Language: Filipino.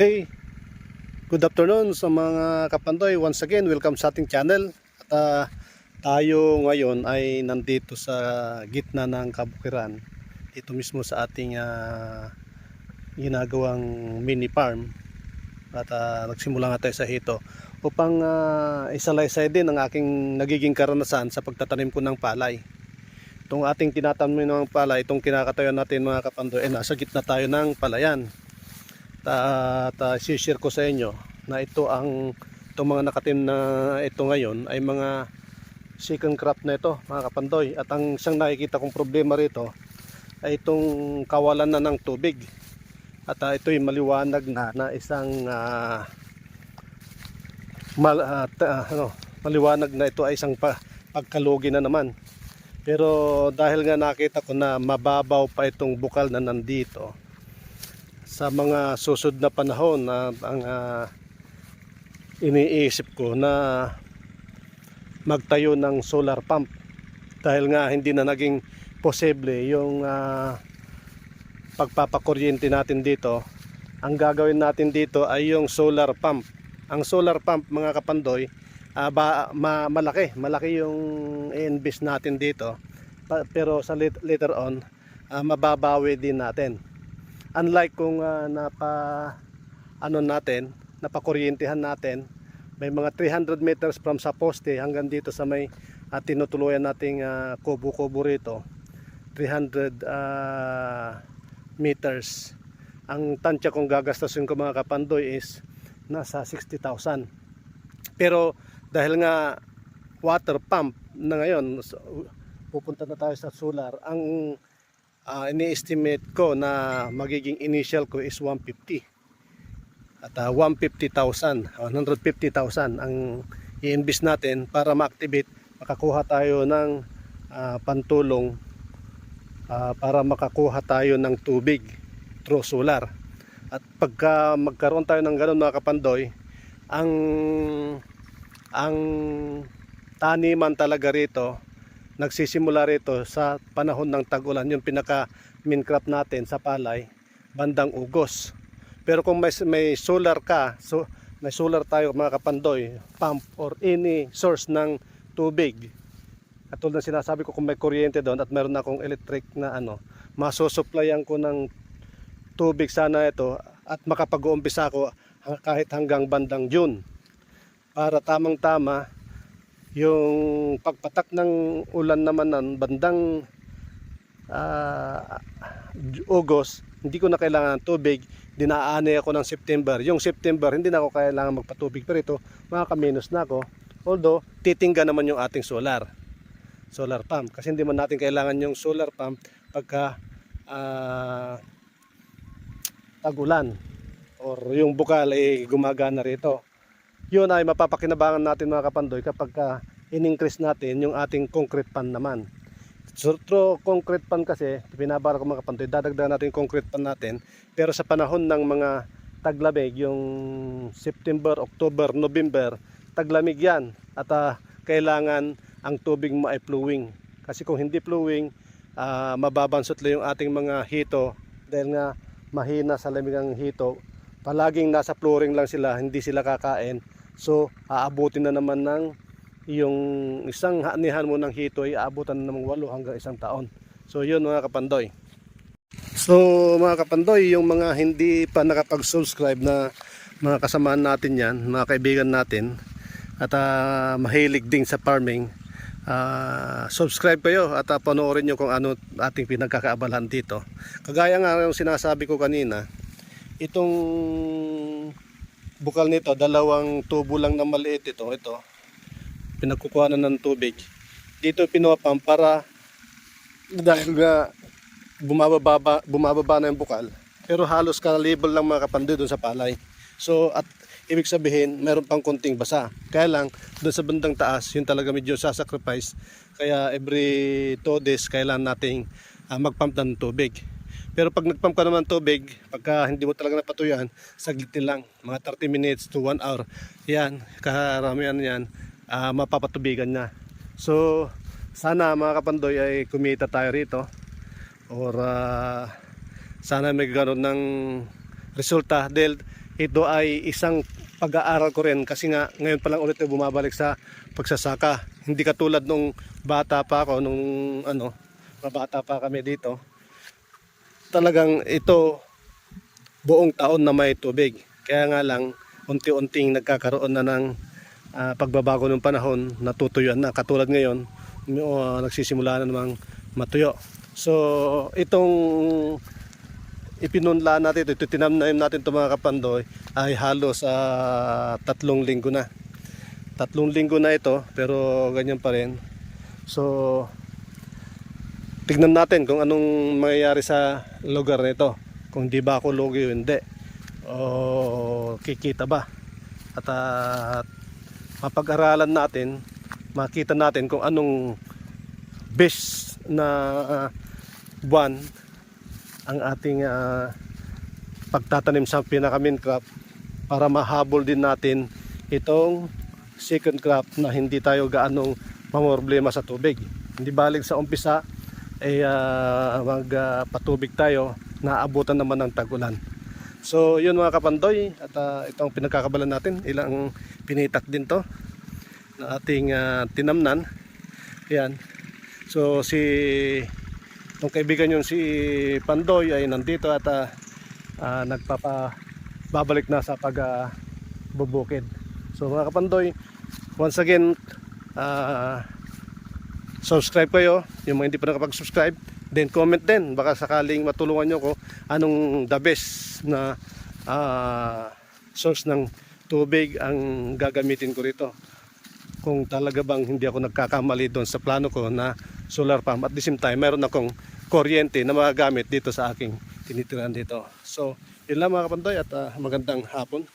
Okay. Good afternoon sa mga kapandoy. Once again, welcome sa ating channel. At ah, tayo ngayon ay nandito sa gitna ng kabukiran. Dito mismo sa ating ah, ginagawang mini farm. At ah, nagsimula nga tayo sa hito upang uh, isalaysay din ang aking nagiging karanasan sa pagtatanim ko ng palay. Itong ating tinatanim ng palay, itong kinakatayo natin mga kapandoy, ay nasa gitna tayo ng palayan at uh, share ko sa inyo na ito ang itong mga nakatim na ito ngayon ay mga second crop na ito mga kapandoy. At ang isang nakikita kong problema rito ay itong kawalan na ng tubig. At uh, ito'y maliwanag na na isang uh, mal, uh, ta- ano, maliwanag na ito ay isang pa, pagkalugi na naman. Pero dahil nga nakita ko na mababaw pa itong bukal na nandito sa mga susod na panahon na ang ah, iniisip ko na magtayo ng solar pump. Dahil nga hindi na naging posible yung ah, pagpapakuryente natin dito. Ang gagawin natin dito ay yung solar pump. Ang solar pump mga kapandoy ah, ba, ma- malaki. Malaki yung i-invest natin dito. Pa- pero sa later on ah, mababawi din natin unlike kung ah, napa ano natin napakuryentehan natin may mga 300 meters from sa poste hanggang dito sa may uh, tinutuluyan nating ah, kubo-kubo rito 300 ah, meters. Ang tansya kong gagastasin ko mga kapandoy is nasa 60,000 pero dahil nga water pump na ngayon pupunta na tayo sa solar ang ah, ini-estimate ko na magiging initial ko is 150 at ah, 150,000 150,000 ang i-invest natin para ma-activate makakuha tayo ng ah, pantulong ah, para makakuha tayo ng tubig through solar. At pagka magkaroon tayo ng ganun mga kapandoy ang ang taniman talaga rito nagsisimula rito sa panahon ng tag-ulan yung pinaka main crop natin sa palay bandang ugos. Pero kung may, may solar ka so may solar tayo mga kapandoy pump or any source ng tubig. Katulad ng sinasabi ko kung may kuryente doon at meron akong electric na ano masusupplyan ko ng tubig sana ito at makapag-uumpisa ako kahit hanggang bandang June. Para tamang tama yung pagpatak ng ulan naman ng bandang ah, August, hindi ko na kailangan ng tubig, dinaanay ako ng September. Yung September, hindi na ako kailangan magpatubig. Pero ito, makakaminos na ako. Although, titingga naman yung ating solar. Solar pump. Kasi hindi man natin kailangan yung solar pump pagka ah, tagulan or yung bukal ay gumagana rito yun ay mapapakinabangan natin mga kapandoy kapag ka in-increase natin yung ating concrete pan naman. So, through concrete pan kasi, pinabara ko mga kapandoy, dadagdagan natin concrete pan natin. Pero sa panahon ng mga taglamig, yung September, October, November, taglamig yan. At ah, kailangan ang tubig mo ay flowing. Kasi kung hindi flowing, ah, mababansot lang yung ating mga hito dahil nga mahina sa lamig ang hito. Palaging nasa flooring lang sila, hindi sila kakain. So, aabutin na naman ng yung isang hanihan mo ng hito ay aabutan na ng 8 hanggang isang taon. So, yun mga kapandoy. So, mga kapandoy, yung mga hindi pa nakapag-subscribe na mga kasamaan natin yan, mga kaibigan natin, at ah, mahilig din sa farming, ah, subscribe kayo at uh, panoorin nyo kung ano ating pinagkakaabalahan dito. Kagaya nga yung sinasabi ko kanina, itong bukal nito, dalawang tubo lang na maliit ito, ito, pinagkukuha na ng tubig. Dito pinupump para dahil nga bumababa, bumababa na yung bukal, pero halos ka-level lang mga kapandoy doon sa palay. So, at ibig sabihin, meron pang konting basa. Kaya lang, doon sa bandang taas, yun talaga medyo sasacrifice. Kaya every 2 days, kailangan nating ah, mag-pump ng tubig. Pero pag nag-pump ka naman tubig, pagka hindi mo talaga napatuyan, saglit lang, mga 30 minutes to 1 hour, yan, karamihan yan, ah, mapapatubigan na. So, sana mga kapandoy ay kumita tayo rito or ah, sana may ganoon ng resulta dahil ito ay isang pag-aaral ko rin kasi nga ngayon pa lang ulit ako bumabalik sa pagsasaka. Hindi katulad nung bata pa ako, nung ano, mga bata pa kami dito. Talagang ito buong taon na may tubig. Kaya nga lang, unti-unting nagkakaroon na ng ah, pagbabago ng panahon, natutuyuan na. Katulad ngayon, uh, nagsisimula na namang matuyo. So, itong ipinunla natin ito, ito tinamnaim natin itong mga kapandoy ay halos sa tatlong linggo na. Tatlong linggo na ito, pero ganyan pa rin. So, tignan natin kung anong mangyayari sa lugar nito. Kung di ba ako lugi o hindi. O kikita ba. At ah, mapag-aralan natin, makita natin kung anong best na ah, buwan ang ating ah, pagtatanim sa pinaka-main crop para mahabol din natin itong second crop na hindi tayo gaanong mamroblema sa tubig. Hindi balik sa umpisa ay ah, magpatubig tayo naabutan naman ng tag-ulan. So yun mga kapandoy at ah, itong pinagkakabalan natin ilang pinitak din to na ating ah, tinamnan. Yan. So si Nung kaibigan yung si Pandoy ay nandito at ah, ah, nagpapa babalik na sa pag ah, bubukid. So mga kapandoy, once again, ah, subscribe kayo. Yung mga hindi pa nakapag-subscribe, then comment din. Baka sakaling matulungan nyo ko anong the best na ah, source ng tubig ang gagamitin ko rito kung talaga bang hindi ako nagkakamali doon sa plano ko na solar pump at the same time mayroon akong kuryente na magagamit dito sa aking tinitirahan dito. So, yun lang mga kapandoy at ah, magandang hapon.